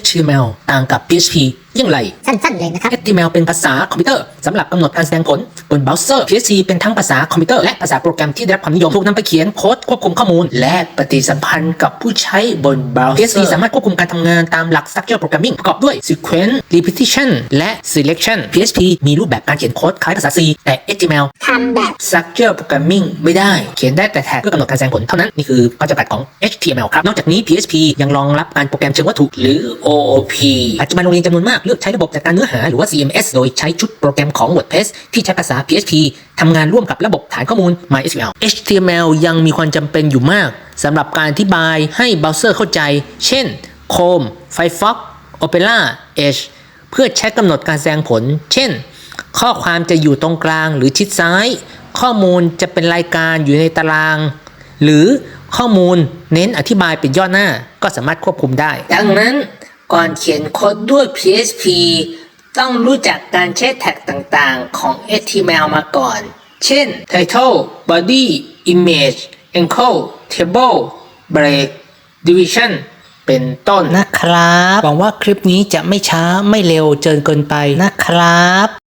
HTML ต่างกับ PHP อย่างไรสั้นๆเลยนะครับ HTML เป็นภาษาคอมพิวเตอร์สำหรับกำหนดการแสดงผลบนเบราว์เซอร์ PHP เป็นทั้งภาษาคอมพิวเตอร์และภาษาโปรแกรมที่ได้รับความนิยมถูกนำไปเขียนโค้ดควบคุมข้อมูล และปฏิสัมพันธ์กับผู้ใช้บนเบราว์เซอร์ PHP สามารถควบคุมการทำงานตามหลัก Structure Programming ประกอบด้วย Sequence Repetition และ Selection PHP มีรูปแบบการเขียนโค้ดคล้ายภาษา C แต่ HTML ทำแบบ Structure Programming ไม่ได้ เขียนได้แต่แท็กเพื่อกำหนดการแสดงผลเท่านั้นนี่คือข้อจำกัดของ HTML ครับนอกจากนี้ PHP ยังรองรับการโปรแกรมเชิงวัตถุหรือ OOP ปัจจุบันโรงเรียนจำนวนมากเลือกใช้ระบบจัดการเนื้อหาหรือว่า CMS โดยใช้ชุดโปรแกรมของ WordPress ที่ใช้ภาษา PHP ทำงานร่วมกับระบบฐานข้อมูล MySQL HTML ยังมีความจำเป็นอยู่มากสำหรับการอธิบายให้เบราว์เซอร์เข้าใจ เช่น Chrome Firefox Opera Edge เพื่อใช้กำหนดการแสดงผล เช่น ข้อความจะอยู่ตรงกลางหรือชิดซ้าย ข้อมูลจะเป็นรายการอยู่ในตาราง หรือข้อมูลเน้นอธิบายเป็นย่อหน้าก็สามารถควบคุมได้ ดังนั้น ก่อนเขียนโค้ดด้วย PHP ต้องรู้จักการใช้แท็กต่างๆ ของ HTML มาก่อน เช่น title body image encode table break division เป็นต้นนะครับ หวังว่าคลิปนี้จะไม่ช้าไม่เร็วเกินเกินไปนะครับ